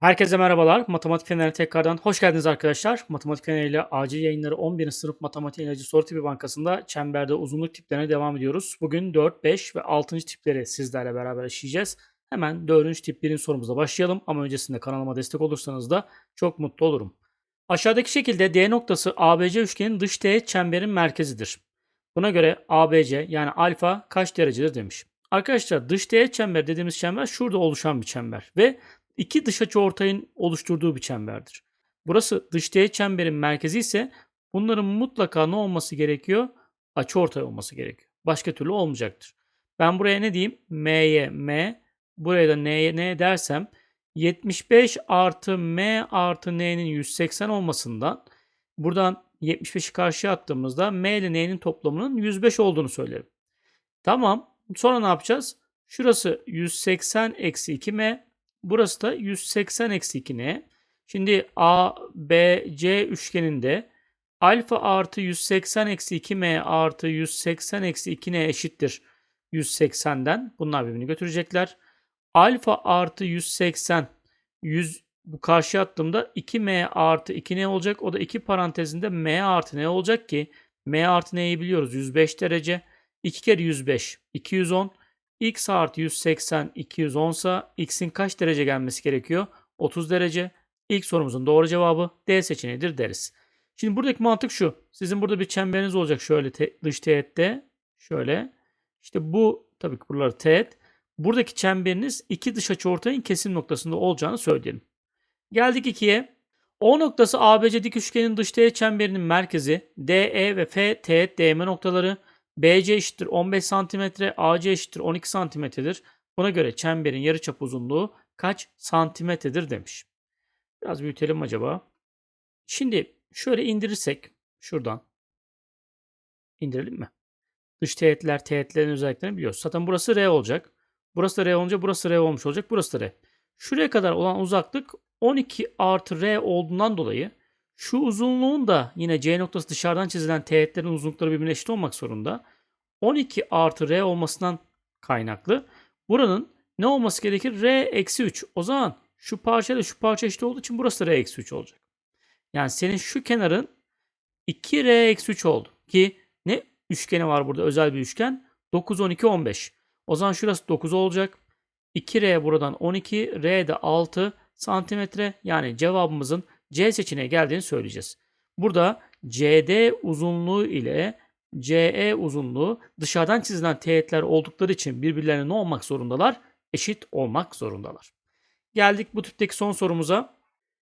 Herkese merhabalar. Matematik Feneri tekrardan hoş geldiniz arkadaşlar. Matematik Feneri ile acil yayınları 11. sınıf matematik ilacı soru tipi bankasında çemberde uzunluk tiplerine devam ediyoruz. Bugün 4, 5 ve 6. tipleri sizlerle beraber işleyeceğiz. Hemen 4. tip 1'in sorumuza başlayalım ama öncesinde kanalıma destek olursanız da çok mutlu olurum. Aşağıdaki şekilde D noktası ABC üçgenin dış teğet çemberin merkezidir. Buna göre ABC yani alfa kaç derecedir demiş. Arkadaşlar dış teğet çember dediğimiz çember şurada oluşan bir çember ve iki dış açıortayın oluşturduğu bir çemberdir. Burası dış teğet çemberin merkezi ise bunların mutlaka ne olması gerekiyor? Açıortay olması gerekiyor. Başka türlü olmayacaktır. Ben buraya ne diyeyim? M'ye M, buraya da N'ye N dersem 75 artı M artı N'nin 180 olmasından buradan 75'i karşıya attığımızda M ile N'nin toplamının 105 olduğunu söylerim. Tamam. Sonra ne yapacağız? Şurası 180 eksi 2M. Burası da 180 eksi 2N. Şimdi A, B, C üçgeninde alfa artı 180 eksi 2M artı 180 eksi 2N eşittir 180'den. Bunlar birbirini götürecekler. Alfa artı 180 100 bu karşıya attığımda 2m artı 2n olacak. O da 2 parantezinde m artı n olacak ki m artı n'yi biliyoruz 105 derece. 2 kere 105 210. x artı 180 210 ise x'in kaç derece gelmesi gerekiyor? 30 derece. İlk sorumuzun doğru cevabı D seçeneğidir deriz. Şimdi buradaki mantık şu. Sizin burada bir çemberiniz olacak şöyle te, dış teğette. Şöyle. İşte bu tabii ki buraları teğet. Buradaki çemberiniz iki dış açıortayın kesim noktasında olacağını söyleyelim. Geldik 2'ye. O noktası ABC dik üçgenin dış teğet çemberinin merkezi DE ve F teğet DM noktaları BC eşittir 15 cm, AC eşittir 12 cm'dir. Buna göre çemberin yarıçap uzunluğu kaç santimetredir demiş. Biraz büyütelim acaba. Şimdi şöyle indirirsek şuradan indirelim mi? Dış teğetler, teğetlerin özelliklerini biliyoruz. Zaten burası R olacak. Burası da R olunca burası R olmuş olacak. Burası da R. Şuraya kadar olan uzaklık 12 artı R olduğundan dolayı şu uzunluğun da yine C noktası dışarıdan çizilen teğetlerin uzunlukları birbirine eşit olmak zorunda. 12 artı R olmasından kaynaklı. Buranın ne olması gerekir? R eksi 3. O zaman şu parça ile şu parça eşit olduğu için burası da R eksi 3 olacak. Yani senin şu kenarın 2R eksi 3 oldu. Ki ne üçgeni var burada özel bir üçgen? 9, 12, 15. O zaman şurası 9 olacak. 2R buradan 12, R de 6 santimetre. Yani cevabımızın C seçeneğe geldiğini söyleyeceğiz. Burada CD uzunluğu ile CE uzunluğu dışarıdan çizilen teğetler oldukları için birbirlerine ne olmak zorundalar? Eşit olmak zorundalar. Geldik bu tipteki son sorumuza.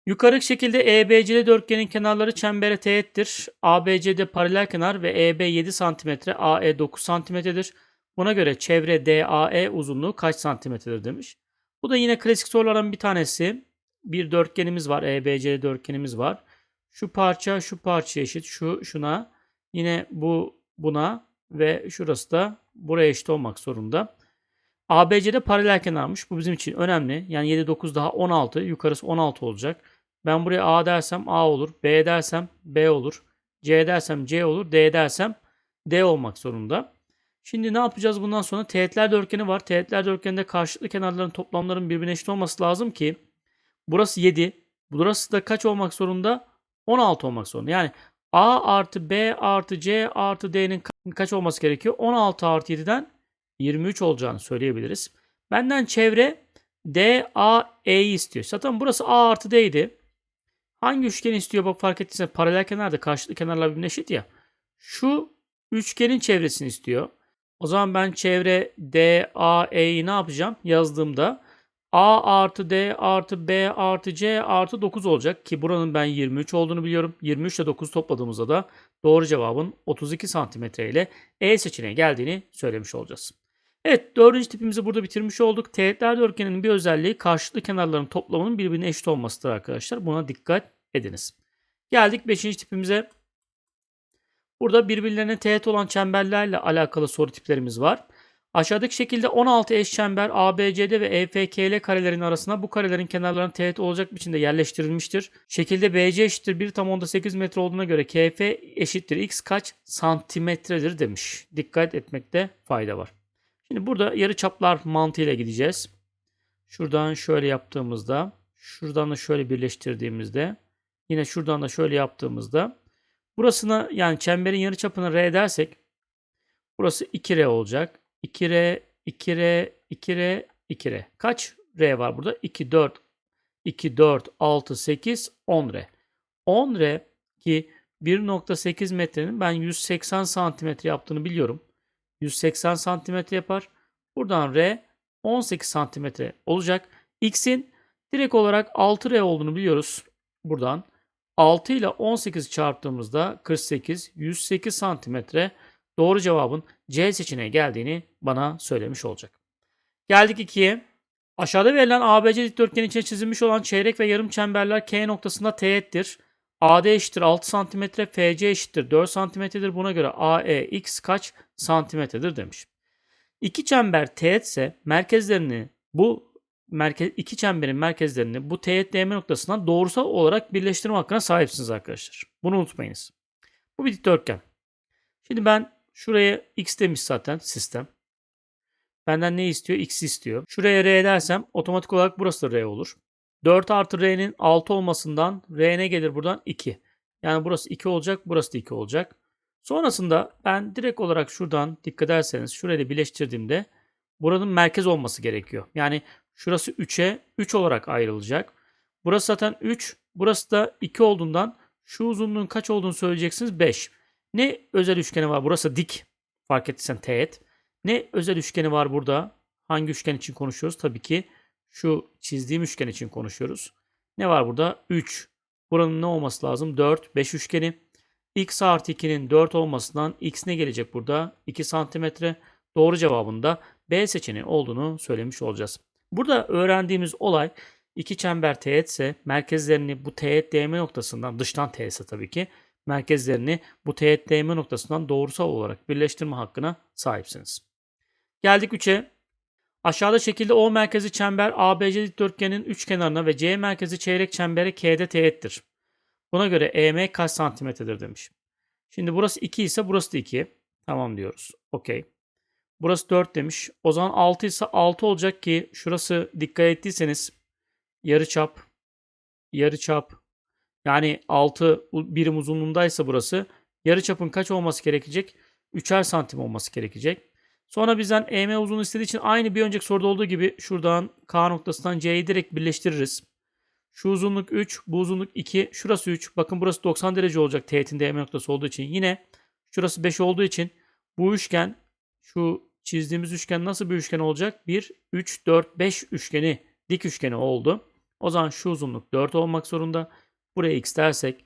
Yukarıdaki şekilde EBC'li dörtgenin kenarları çembere teğettir. ABC'de paralel kenar ve EB 7 cm, AE 9 cm'dir. Buna göre çevre DAE uzunluğu kaç santimetredir demiş. Bu da yine klasik sorulardan bir tanesi. Bir dörtgenimiz var. EBC'li dörtgenimiz var. Şu parça şu parça eşit. Şu şuna. Yine bu buna ve şurası da buraya eşit olmak zorunda. ABC'de paralel kenarmış. Bu bizim için önemli. Yani 7 9 daha 16. Yukarısı 16 olacak. Ben buraya A dersem A olur. B dersem B olur. C dersem C olur. D dersem D olmak zorunda. Şimdi ne yapacağız bundan sonra? Teğetler dörtgeni var. Teğetler dörtgeninde karşılıklı kenarların toplamların birbirine eşit olması lazım ki burası 7. Burası da kaç olmak zorunda? 16 olmak zorunda. Yani A artı B artı C artı D'nin kaç olması gerekiyor? 16 artı 7'den 23 olacağını söyleyebiliriz. Benden çevre D, A, E'yi istiyor. Zaten burası A artı D'ydi. Hangi üçgen istiyor? Bak fark ettiysen paralel kenarda karşılıklı kenarlar birbirine eşit ya. Şu üçgenin çevresini istiyor. O zaman ben çevre D, A, E'yi ne yapacağım? Yazdığımda A artı D artı B artı C artı 9 olacak ki buranın ben 23 olduğunu biliyorum. 23 ile 9 topladığımızda da doğru cevabın 32 santimetre ile E seçeneği geldiğini söylemiş olacağız. Evet dördüncü tipimizi burada bitirmiş olduk. Teğetler dörtgeninin bir özelliği karşılıklı kenarların toplamının birbirine eşit olmasıdır arkadaşlar. Buna dikkat ediniz. Geldik beşinci tipimize. Burada birbirlerine teğet olan çemberlerle alakalı soru tiplerimiz var. Aşağıdaki şekilde 16 eş çember ABCD ve EFKL karelerin arasına bu karelerin kenarlarına teğet olacak biçimde yerleştirilmiştir. Şekilde BC eşittir 1 tam onda 8 metre olduğuna göre KF eşittir x kaç santimetredir demiş. Dikkat etmekte fayda var. Şimdi burada yarı çaplar mantığıyla gideceğiz. Şuradan şöyle yaptığımızda Şuradan da şöyle birleştirdiğimizde yine şuradan da şöyle yaptığımızda burasına yani çemberin yarıçapını R dersek burası 2R olacak. 2R, 2R, 2R, 2R. Kaç R var burada? 2, 4, 2, 4, 6, 8, 10 R. 10 R ki 1.8 metrenin ben 180 santimetre yaptığını biliyorum. 180 santimetre yapar. Buradan R 18 santimetre olacak. X'in direkt olarak 6R olduğunu biliyoruz. Buradan 6 ile 18 çarptığımızda 48, 108 santimetre doğru cevabın C seçeneği geldiğini bana söylemiş olacak. Geldik 2'ye. Aşağıda verilen ABC dikdörtgen içine çizilmiş olan çeyrek ve yarım çemberler K noktasında teğettir. AD eşittir 6 cm, FC eşittir 4 cm'dir. Buna göre AEX kaç santimetredir demiş. İki çember teğetse merkezlerini bu merkez iki çemberin merkezlerini bu teğet DM noktasından doğrusal olarak birleştirme hakkına sahipsiniz arkadaşlar. Bunu unutmayınız. Bu bir dikdörtgen. Şimdi ben şuraya x demiş zaten sistem. Benden ne istiyor? X istiyor. Şuraya R dersem otomatik olarak burası da R olur. 4 artı R'nin 6 olmasından R ne gelir buradan? 2. Yani burası 2 olacak, burası da 2 olacak. Sonrasında ben direkt olarak şuradan dikkat ederseniz şurayla birleştirdiğimde buranın merkez olması gerekiyor. Yani şurası 3'e 3 olarak ayrılacak. Burası zaten 3, burası da 2 olduğundan şu uzunluğun kaç olduğunu söyleyeceksiniz 5. Ne özel üçgeni var? Burası dik. Fark ettiysen teğet. Ne özel üçgeni var burada? Hangi üçgen için konuşuyoruz? Tabii ki şu çizdiğim üçgen için konuşuyoruz. Ne var burada? 3. Buranın ne olması lazım? 4, 5 üçgeni. x artı 2'nin 4 olmasından x ne gelecek burada? 2 santimetre. Doğru cevabında B seçeneği olduğunu söylemiş olacağız. Burada öğrendiğimiz olay iki çember teğetse merkezlerini bu teğet DM noktasından dıştan teğetse tabii ki merkezlerini bu teğet DM noktasından doğrusal olarak birleştirme hakkına sahipsiniz. Geldik 3'e. Aşağıda şekilde O merkezi çember ABC dikdörtgenin üç kenarına ve C merkezi çeyrek çembere K'de teğettir. Buna göre EM kaç santimetredir demiş. Şimdi burası 2 ise burası da 2. Tamam diyoruz. Okey. Burası 4 demiş. O zaman 6 ise 6 olacak ki şurası dikkat ettiyseniz yarı çap yarı çap yani 6 birim uzunluğundaysa burası yarı çapın kaç olması gerekecek? 3'er santim olması gerekecek. Sonra bizden EM uzunluğu istediği için aynı bir önceki soruda olduğu gibi şuradan K noktasından C'yi direkt birleştiririz. Şu uzunluk 3, bu uzunluk 2, şurası 3. Bakın burası 90 derece olacak teğetin DM noktası olduğu için. Yine şurası 5 olduğu için bu üçgen şu çizdiğimiz üçgen nasıl bir üçgen olacak? 1, 3, 4, 5 üçgeni dik üçgeni oldu. O zaman şu uzunluk 4 olmak zorunda. Buraya x dersek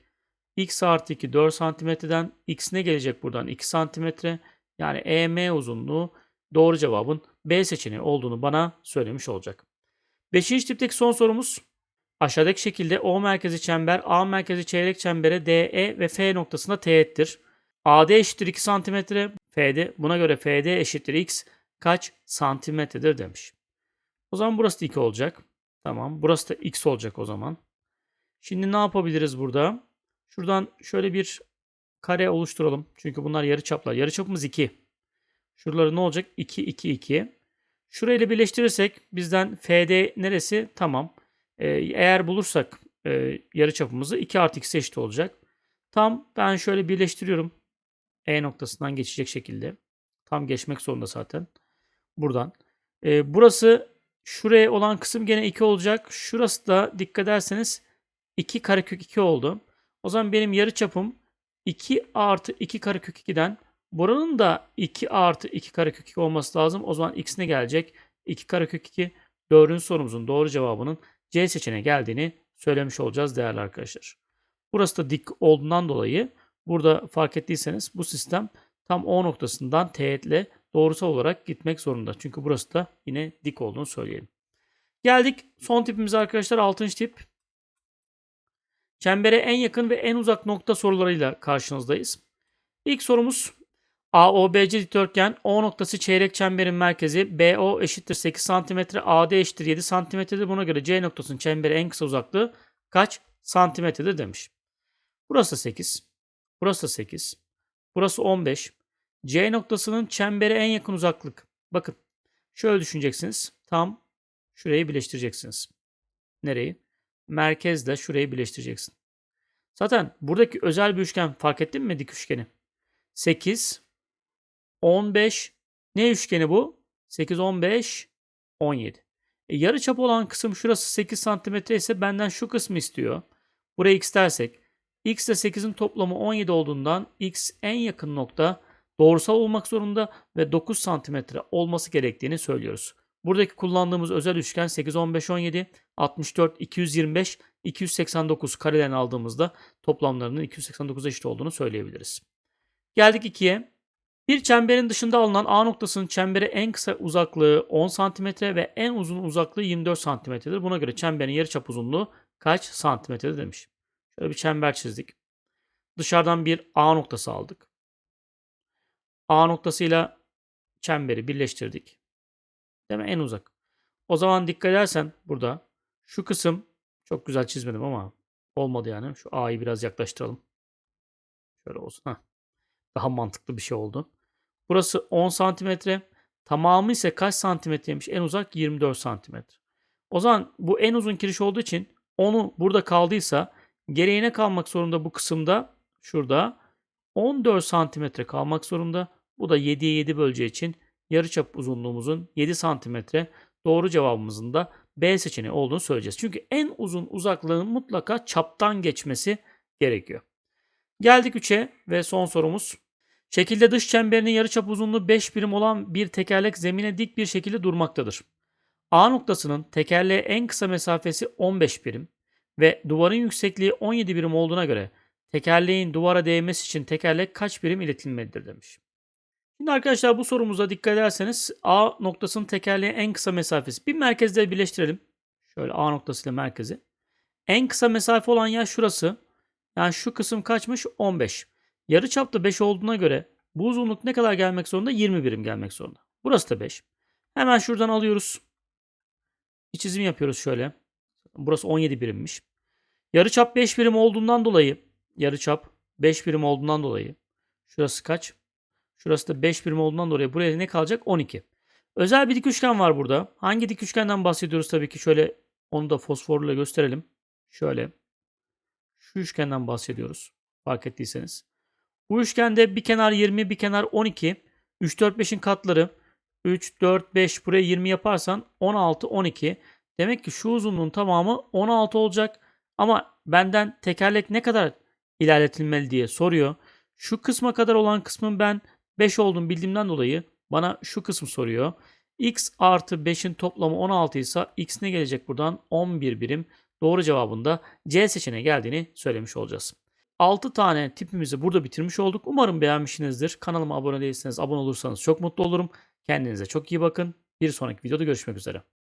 x artı 2 4 santimetreden x ne gelecek buradan? 2 santimetre. Yani EM uzunluğu doğru cevabın B seçeneği olduğunu bana söylemiş olacak. Beşinci tipteki son sorumuz. Aşağıdaki şekilde O merkezi çember A merkezi çeyrek çembere DE ve F noktasında teğettir. AD eşittir 2 cm, FD buna göre FD eşittir X kaç santimetredir demiş. O zaman burası da 2 olacak. Tamam. Burası da X olacak o zaman. Şimdi ne yapabiliriz burada? Şuradan şöyle bir kare oluşturalım. Çünkü bunlar yarı çaplar. Yarı çapımız 2. Şuraları ne olacak? 2, 2, 2. Şurayla birleştirirsek bizden FD neresi? Tamam. Ee, eğer bulursak e, yarı çapımızı 2 artı x eşit olacak. Tam ben şöyle birleştiriyorum. E noktasından geçecek şekilde. Tam geçmek zorunda zaten. Buradan. Ee, burası şuraya olan kısım gene 2 olacak. Şurası da dikkat ederseniz 2 karekök 2 oldu. O zaman benim yarı çapım 2 artı 2 karekök 2'den buranın da 2 artı 2 karekök 2 olması lazım. O zaman x ne gelecek? 2 karekök 2. Dördüncü sorumuzun doğru cevabının C seçeneği geldiğini söylemiş olacağız değerli arkadaşlar. Burası da dik olduğundan dolayı burada fark ettiyseniz bu sistem tam O noktasından teğetle doğrusal olarak gitmek zorunda. Çünkü burası da yine dik olduğunu söyleyelim. Geldik son tipimize arkadaşlar 6. tip. Çembere en yakın ve en uzak nokta sorularıyla karşınızdayız. İlk sorumuz AOBC dikdörtgen O noktası çeyrek çemberin merkezi BO eşittir 8 cm, AD eşittir 7 cm'dir. Buna göre C noktasının çembere en kısa uzaklığı kaç santimetredir demiş. Burası 8. Burası 8. Burası 15. C noktasının çembere en yakın uzaklık. Bakın şöyle düşüneceksiniz. Tam şurayı birleştireceksiniz. Nereyi? Merkezle şurayı birleştireceksin. Zaten buradaki özel bir üçgen fark ettin mi dik üçgeni? 8, 15. Ne üçgeni bu? 8, 15, 17. E, yarı çap olan kısım şurası 8 santimetre ise benden şu kısmı istiyor. Buraya x dersek x ile 8'in toplamı 17 olduğundan x en yakın nokta doğrusal olmak zorunda ve 9 santimetre olması gerektiğini söylüyoruz. Buradaki kullandığımız özel üçgen 8, 15, 17, 64, 225, 289 karelerini aldığımızda toplamlarının 289'a eşit olduğunu söyleyebiliriz. Geldik 2'ye. Bir çemberin dışında alınan A noktasının çembere en kısa uzaklığı 10 cm ve en uzun uzaklığı 24 cm'dir. Buna göre çemberin yarıçap uzunluğu kaç santimetredir demiş. Şöyle bir çember çizdik. Dışarıdan bir A noktası aldık. A noktasıyla çemberi birleştirdik. Değil mi? En uzak. O zaman dikkat edersen burada şu kısım çok güzel çizmedim ama olmadı yani. Şu A'yı biraz yaklaştıralım. Şöyle olsun. Heh. Daha mantıklı bir şey oldu. Burası 10 santimetre. Tamamı ise kaç santimetreymiş? En uzak 24 santimetre. O zaman bu en uzun kiriş olduğu için onu burada kaldıysa gereğine kalmak zorunda bu kısımda şurada 14 santimetre kalmak zorunda. Bu da 7'ye 7 böleceği için yarıçap uzunluğumuzun 7 santimetre doğru cevabımızın da B seçeneği olduğunu söyleyeceğiz. Çünkü en uzun uzaklığın mutlaka çaptan geçmesi gerekiyor. Geldik 3'e ve son sorumuz. Şekilde dış çemberinin yarıçap uzunluğu 5 birim olan bir tekerlek zemine dik bir şekilde durmaktadır. A noktasının tekerleğe en kısa mesafesi 15 birim ve duvarın yüksekliği 17 birim olduğuna göre tekerleğin duvara değmesi için tekerlek kaç birim iletilmelidir demiş. Şimdi arkadaşlar bu sorumuza dikkat ederseniz A noktasının tekerleğe en kısa mesafesi. Bir merkezde birleştirelim. Şöyle A noktasıyla merkezi. En kısa mesafe olan yer şurası. Yani şu kısım kaçmış? 15. Yarı çapta 5 olduğuna göre bu uzunluk ne kadar gelmek zorunda? 20 birim gelmek zorunda. Burası da 5. Hemen şuradan alıyoruz. Bir çizim yapıyoruz şöyle. Burası 17 birimmiş. Yarı çap 5 birim olduğundan dolayı yarı çap 5 birim olduğundan dolayı şurası kaç? Şurası da 5 birim olduğundan dolayı buraya ne kalacak? 12. Özel bir dik üçgen var burada. Hangi dik üçgenden bahsediyoruz tabii ki şöyle onu da fosforla gösterelim. Şöyle. Şu üçgenden bahsediyoruz. Fark ettiyseniz. Bu üçgende bir kenar 20, bir kenar 12. 3, 4, 5'in katları. 3, 4, 5 buraya 20 yaparsan 16, 12. Demek ki şu uzunluğun tamamı 16 olacak. Ama benden tekerlek ne kadar ilerletilmeli diye soruyor. Şu kısma kadar olan kısmın ben 5 olduğunu bildiğimden dolayı bana şu kısmı soruyor. x artı 5'in toplamı 16 ise x ne gelecek buradan? 11 birim. Doğru cevabında C seçeneği geldiğini söylemiş olacağız. 6 tane tipimizi burada bitirmiş olduk. Umarım beğenmişsinizdir. Kanalıma abone değilseniz abone olursanız çok mutlu olurum. Kendinize çok iyi bakın. Bir sonraki videoda görüşmek üzere.